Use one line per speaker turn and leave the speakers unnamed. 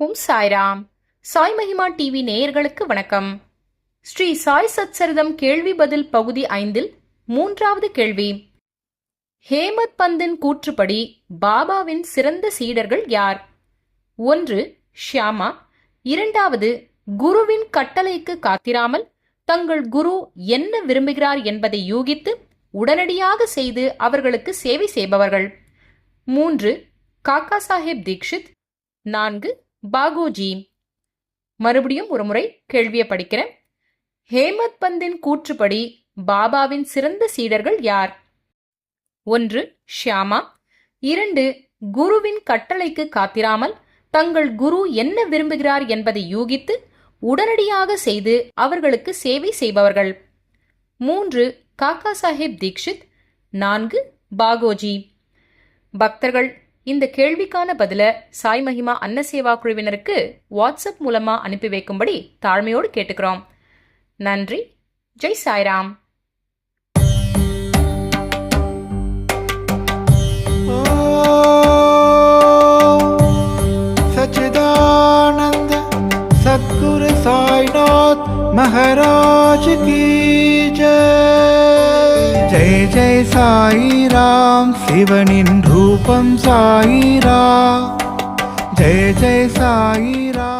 ஓம் சாய்ராம். சாய் மகிமா டிவி நேயர்களுக்கு வணக்கம். ஸ்ரீ சாய் சச்சரிதம் கேள்வி பதில் பகுதி ஐந்தில் மூன்றாவது கேள்வி. ஹேமத் பந்தின் கூற்றுப்படி பாபாவின் சிறந்த சீடர்கள் யார்? ஒன்று ஷியாமா. இரண்டாவது குருவின் கட்டளைக்கு காத்திராமல் தங்கள் குரு என்ன விரும்புகிறார் என்பதை யூகித்து உடனடியாக செய்து அவர்களுக்கு சேவை செய்பவர்கள். மூன்று காக்கா சாஹேப் தீக்ஷித். நான்கு பாகோஜி. மறுபடியும் ஒரு முறை கேள்வியை படிக்கிறேன். ஹேமத் பந்தின் கூற்றுப்படி பாபாவின் சிறந்த சீடர்கள் யார்? ஒன்று ஷியாமா. இரண்டு குருவின் கட்டளைக்கு காத்திராமல் தங்கள் குரு என்ன விரும்புகிறார் என்பதை யூகித்து உடனடியாக செய்து அவர்களுக்கு சேவை செய்பவர்கள். மூன்று காக்கா சாஹேப் தீக்ஷித். நான்கு பாகோஜி. பக்தர்கள் இந்த கேள்விக்கான பதில சாய் மகிமா அன்னசேவா குழுவினருக்கு வாட்ஸ்அப் மூலமா அனுப்பி வைக்கும்படி தாழ்மையோடு கேட்டுக்கிறோம் நன்றி ஜெய் சாய்ராம்
सच्चिदानंद सद्गुरु साईनाथ महाराज की சாயிராம் சிவனின் ரூபம் சாயிரா. ஜெய ஜெய சாயிரா